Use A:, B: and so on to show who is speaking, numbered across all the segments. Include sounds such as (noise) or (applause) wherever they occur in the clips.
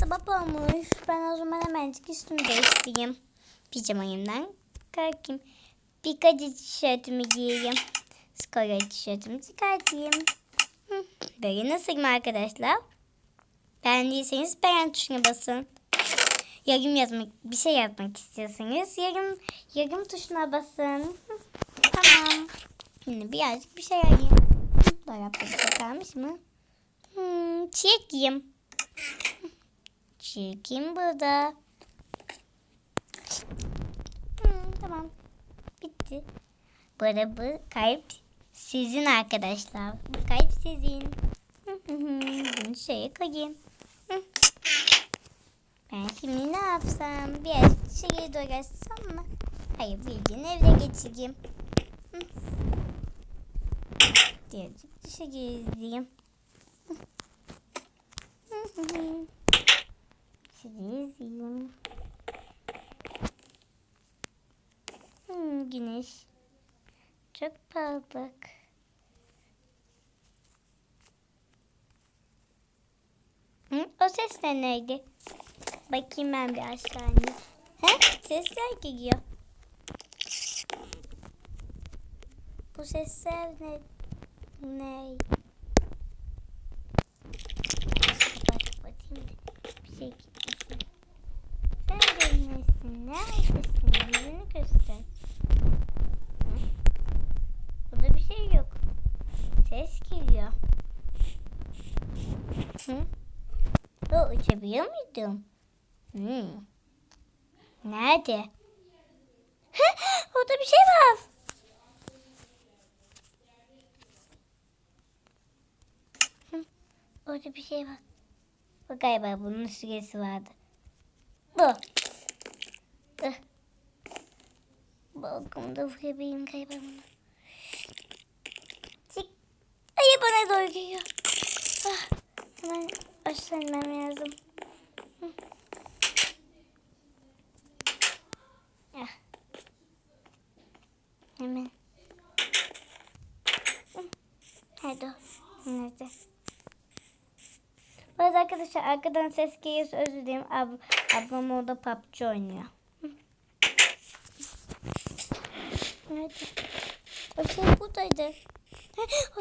A: sabah olmuş. Ben o zaman hemencik üstümü değiştireyim. Pijamayımdan kalkayım. Pikachu tişörtümü giyeyim. Skora tişörtümü çıkartayım. Böyle nasılım arkadaşlar? Beğendiyseniz beğen tuşuna basın. Yorum yazmak, bir şey yazmak istiyorsanız yorum, yorum tuşuna basın. Tamam. Şimdi birazcık bir şey Dolapta bir şey kalmış mı? Hmm, çilek yiyeyim. Çirkin burada. Hmm, tamam. Bitti. Bu arada bu kalp sizin arkadaşlar. Bu kalp sizin. Bunu şöyle koyayım. Ben şimdi ne yapsam? Biraz doğru açsam mı? Hayır bildiğin evde geçireyim. Birazcık dışarı izleyeyim. İzleyeyim. Hmm, güneş. Çok parlak. Hı, o ses de neydi? Bakayım ben bir aşağı ineyim. He? Sesler geliyor. Bu sesler ne? Ne? Kapat kapatayım da bir şey gitmesin. Sen gelmesin. Neredesin? Yüzünü göster. Hı? Burada bir şey yok. Ses geliyor. Hı? O uçabiliyor muydum? Hmm. Nerede? (laughs) Orada bir şey var. Orada bir şey var. Bu galiba bunun süresi vardı. Bu. Bu. Balkonda vurabilirim galiba bunu. Çık. Ay bana doğru geliyor. Ah, hemen aşağı inmem lazım. Ah. Hemen. Nerede o? Nerede? Bu arada arkadaşlar arkadan ses geliyorsa özür dilerim. Ab ablam orada PUBG oynuyor. Nerede? O şey buradaydı. Heh,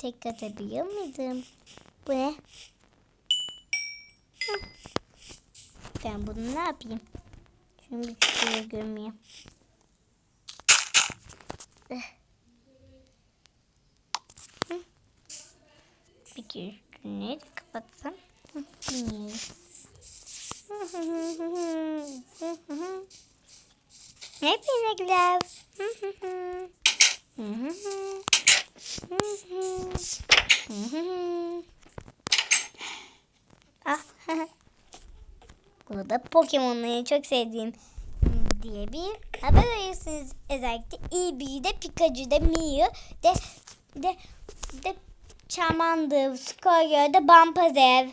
A: tek atabiliyor muydum? Bu ne? Ben bunu ne yapayım? Bir şuraya gömeyim. Eh. Peki üstünü kapatsam. Hepinize güler. (laughs) ah. Burada Pokemon'ları çok sevdiğim diye bir haber arıyorsunuz. Özellikle Eevee'de, Pikachu'da, Mew de de de Charmander, Squirtle'da Bampazer.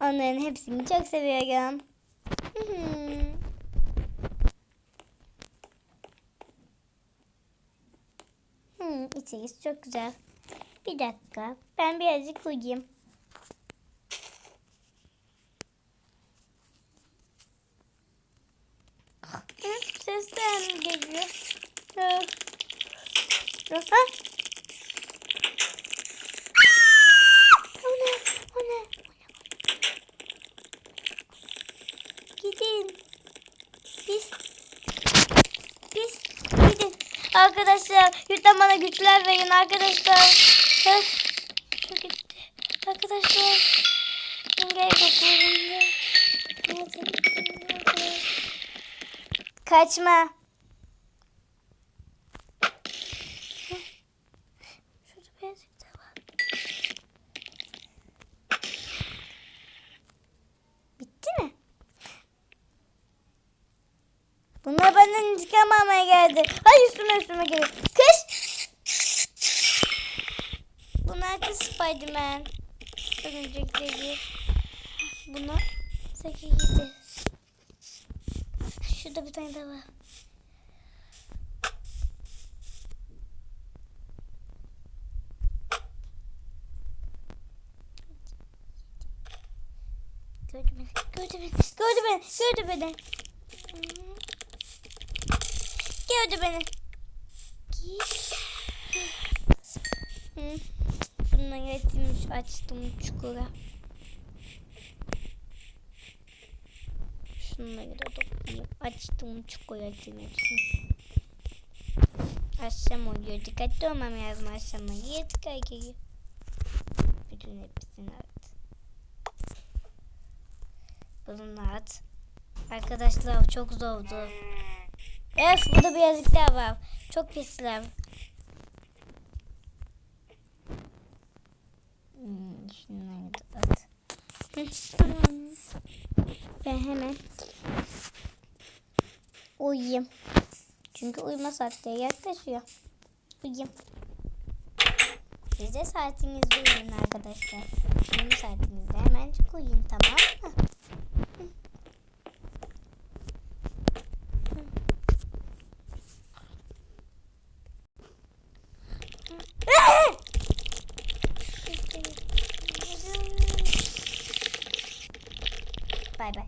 A: Onların hepsini çok seviyorum. Hı (laughs) hı. Hmm, içerisi çok güzel. Bir dakika. Ben birazcık uyuyayım. Hı, Sesler geliyor? Ha? O ne? O ne? Gidin. Biz biz gidin. Arkadaşlar lütfen bana güçler verin arkadaşlar. Şu gitti. Arkadaşlar. Nerede? Nerede? Kaçma. Bunlar benden intikam geldi. Ay üstüme üstüme geliyor. Kış. Bunlar kız Spiderman. Örümcek dedi. Bunlar Zeki gidi. Şurada bir tane daha var. Gördü beni, gördü beni, gördü beni, gördü beni. Git. Hı. Bununla getirmiş açtım çukura. Şunları da toplayayım. Açtım çukura hepsini. Akşam oluyor. Dikkatli olmam lazım akşama. Niye tıkar geliyor? Bütün hepsini at. Bunu at. Arkadaşlar çok zordu. Evet burada birazcık daha var. Çok pisler. Hmm, şunları da. Ben hemen uyuyayım. Çünkü uyuma saatleri yaklaşıyor. Uyuyayım. Siz de saatinizde uyuyun arkadaşlar. Uyuma saatinizde hemen uyuyun tamam mı? Bay bay.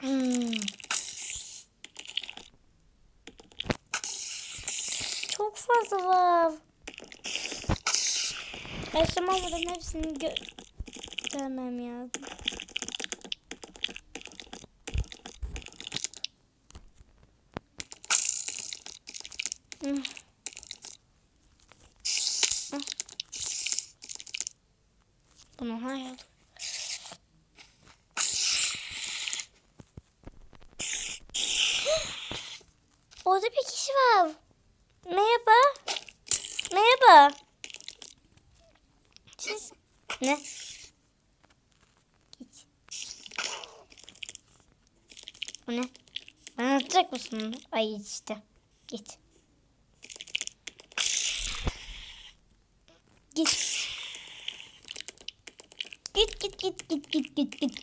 A: Hmm. Çok fazla var. Yaşama buradan hepsini gö görmem lazım. Hmm. Ah. Bunu hayal. Orada bir kişi var. Merhaba. Merhaba. Siz... Ne? Git. Bu ne? Bana atacak mısın? Ay işte. Git. Git. Git git git git git git git.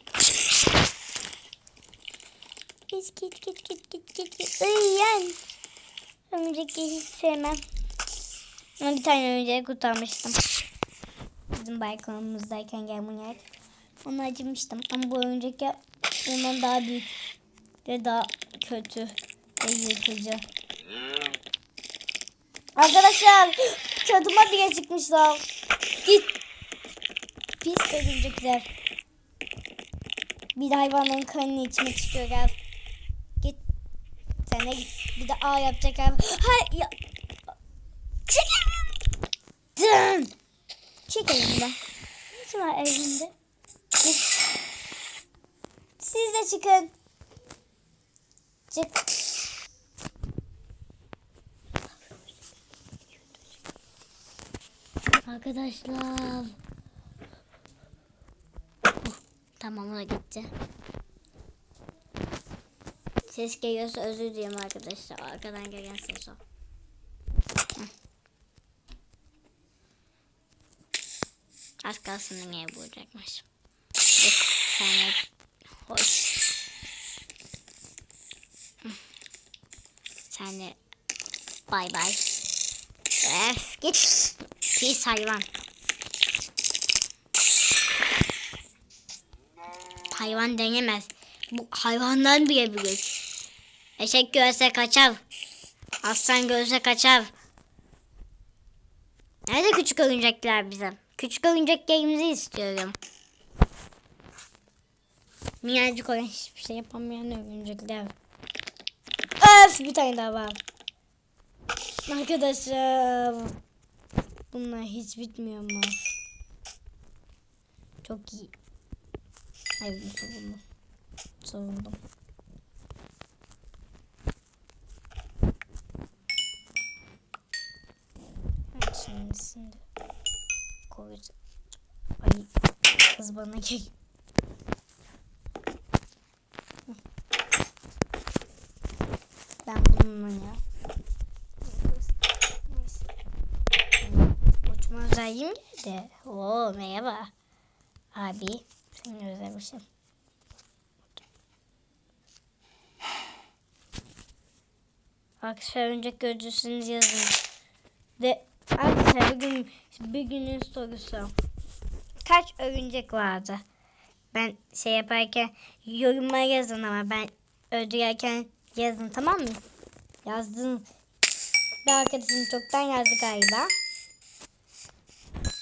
A: Git git git git git git git. Iyan. Örümcekleri hiç sevmem. Ama bir tane örümceği kurtarmıştım. Bizim balkonumuzdayken gel bunu yer. Ona acımıştım. Ama bu ya ondan daha büyük. Ve daha kötü. Ve yırtıcı. Arkadaşlar çatıma bile çıkmışlar. Git. Pis örümcekler. Bir de hayvanların kanını içmek istiyor gel. Git. Sen de git. Bir de A yapacak gel. Hayır ya. Çekil. Dın. Çek elimden. Ne var elimde? Siz de çıkın. Çık. Arkadaşlar. Tamam o gitti. Ses geliyorsa özür dilerim arkadaşlar. Arkadan gelen ses o. Az kalsın neye bulacakmış. Bir. Hoş. Sen bay bay. Öf git. Pis hayvan. Hayvan denemez. Bu hayvandan bile büyük. Eşek görse kaçar. Aslan görse kaçar. Nerede küçük oyuncaklar bizim? Küçük oyuncaklarımızı istiyorum. Minnacık olan hiçbir şey yapamayan oyuncaklar. Öf bir tane daha var. Arkadaşlar. Bunlar hiç bitmiyor mu? Çok iyi. Hayır bu savundum. Savundum. Evet, Şimdi şimdi koyacağım. Ay kız bana gel. Ben bununla ya. Neyse. özelliğim geldi. Oo merhaba. Abi seni özlemişim. Arkadaşlar önce gözcüsünüz yazın. Ve arkadaşlar bugün bir günün sorusu. Kaç örümcek vardı? Ben şey yaparken yoruma yazın ama ben öldürürken yazın tamam mı? Yazdın. Bir arkadaşım çoktan yazdı galiba.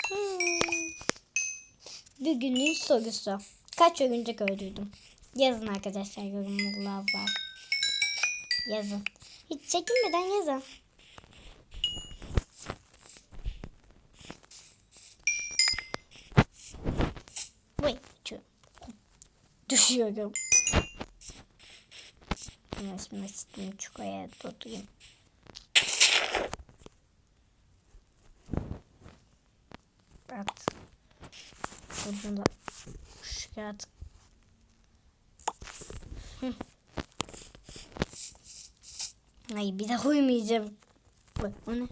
A: Hmm. Bir günün sorusu. Kaç örümcek öldürdüm? Yazın arkadaşlar yorumlarda. Yazın. Hiç çekinmeden yazın. Vay şu- Düşüyorum. Nasıl mesleğimi çukuraya tutayım. At. Bunu da at. Hı. Ay bir daha uyumayacağım. Bak o ne?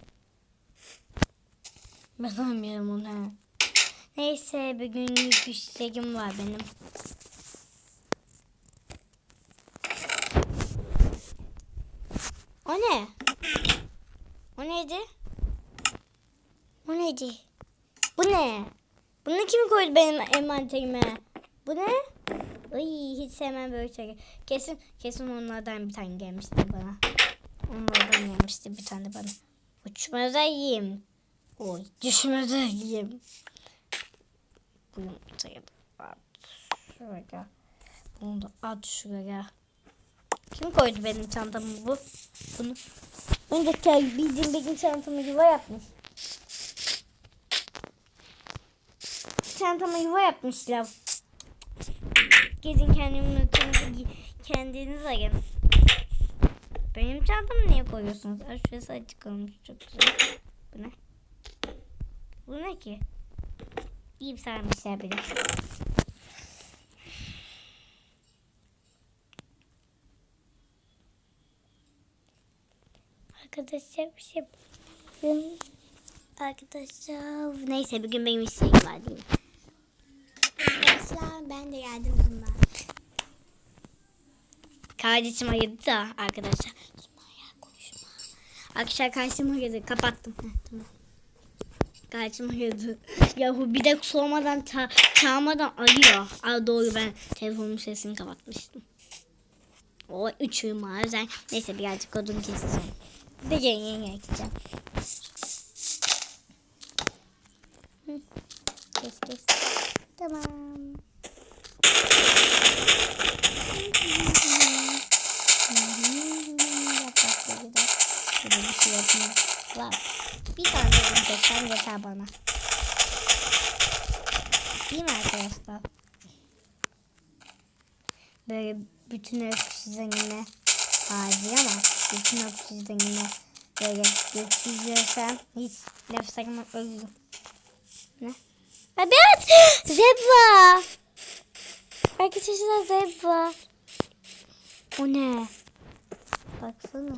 A: Ben uyumuyorum onu. Neyse bir günlük işlerim var benim. O ne? O neydi? O neydi? Bu ne? Bunu kim koydu benim envanterime? Bu ne? Ay hiç sevmem böyle şey. Kesin kesin onlardan bir tane gelmişti bana. Onlardan gelmişti bir tane bana. Uçmaz yiyeyim. Oy düşmez yiyeyim. Bu yumurtayı da at şuraya. Bunu da at şuraya. Kim koydu benim çantamı bu? Bunu. Önce kel bildiğim benim çantamı yuva yapmış. Çantama yuva yapmışlar. Gezin kendini kendiniz ayın. Benim çantamı niye koyuyorsunuz? Şurası açık olmuş çok güzel. Bu ne? Bu ne ki? İyi sarmışlar beni. Arkadaşlar bir şey. Arkadaşlar neyse bugün benim işim var değil mi? Arkadaşlar ben de geldim bundan. Kardeşim ayırdı da arkadaşlar. Konuşma ya konuşma. Arkadaşlar kardeşim ayırdı kapattım. Heh, tamam. Kardeşim ayırdı. Yahu bir de sormadan ça çağırmadan arıyor. Aa, doğru ben telefonun sesini kapatmıştım. O üç uyuma özel. Neyse birazcık odun keseceğim. Bir de ekeceğim. Hı. Kes kes. Tamam. Şöyle bir tane kessem yeter bana. Değil mi arkadaşlar? Böyle bütün oksijenini harcayamam. Bütün oksijenini böyle geçiriyorsam hiç nefes almak. Ne? Evet! (gasps) Zebra! Arkadaşlar zebra. O ne? Baksana.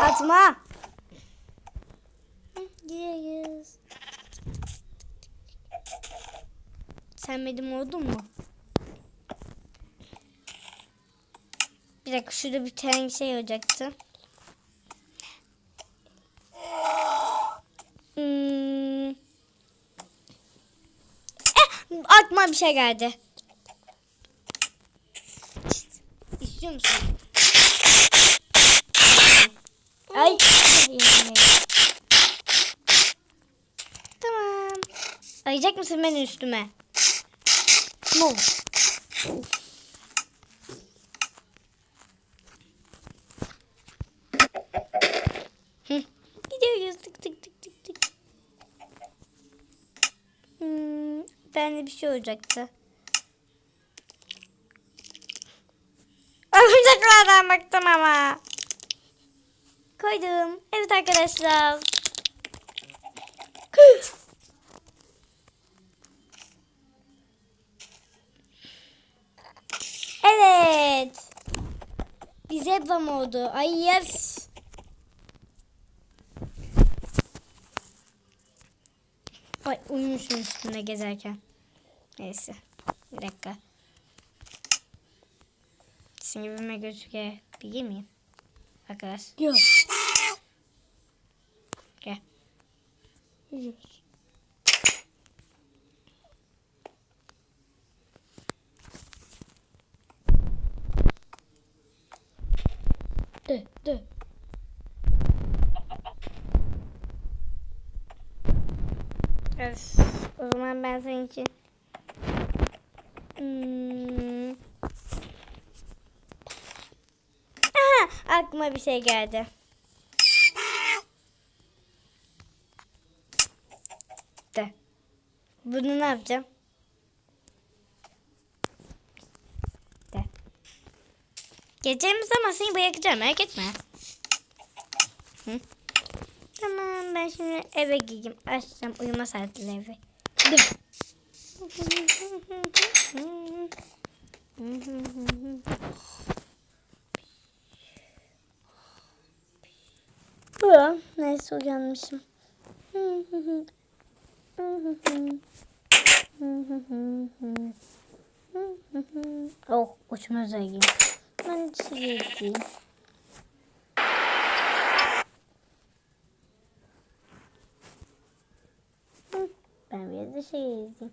A: Atma. Gidiyoruz. Sen benim oldun mu? Bir dakika şurada bir tane şey olacaktı. Hmm. Eh, aklıma bir şey geldi. İstiyor musun? Ay. Tamam. Ayacak mısın benim üstüme? No. Bende bir şey olacaktı. Oyuncaklardan baktım ama. Koydum. Evet arkadaşlar. Evet. Bir zebram oldu. Ay yes. Ay uyumuşum üstünde gezerken. Neyse. Bir dakika. Sinirime gözükebilir miyim? Arkadaş.
B: Yok.
A: Gel.
B: Dö dö.
A: Öf, o zaman ben senin için Hmm. Aha, aklıma bir şey geldi. De. Bunu ne yapacağım? De. Geçeceğimiz zaman seni bırakacağım merak etme. Hı? Tamam ben şimdi eve gideyim. Açacağım uyuma saatleri evi.
B: Dı.
A: Bu. Neyse uyanmışım. oh uçma özelliğim. Ben dışarıya gideyim. Ben bir de dışarıya gideyim.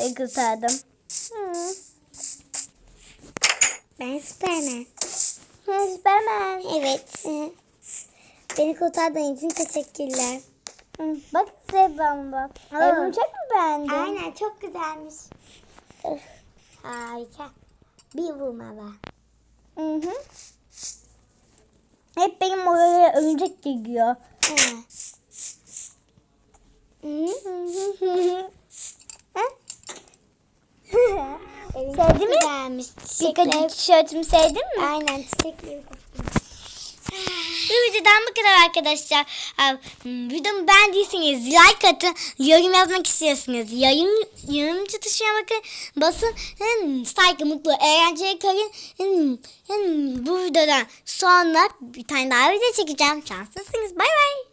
A: Ben seni kurtardım. Hı.
B: Ben Süpermen.
A: Hı, Süpermen.
B: Evet. hı. Beni kurtardığın için teşekkürler.
A: Hı, Bak zebram bak. Evimi çok mu beğendin?
B: Aynen çok güzelmiş. Harika. Bir vurma var.
A: Hı hı. Hep benim oraya örümcek geliyor.
B: Ha. Hı? Evin
A: Sevdi
B: çok
A: mi?
B: Güzelmiş. Çiçekler.
A: tişörtümü sevdin mi?
B: Aynen çiçekleri.
A: Bu videodan bu kadar arkadaşlar. Videomu beğendiyseniz like atın. Yorum yazmak istiyorsunuz. Yorum, yorumcu tuşuna bakın. Basın. Hmm, saygı, mutlu, eğlenceli kalın. Hmm, hmm, bu videodan sonra bir tane daha video çekeceğim. Şanslısınız. Bay bay.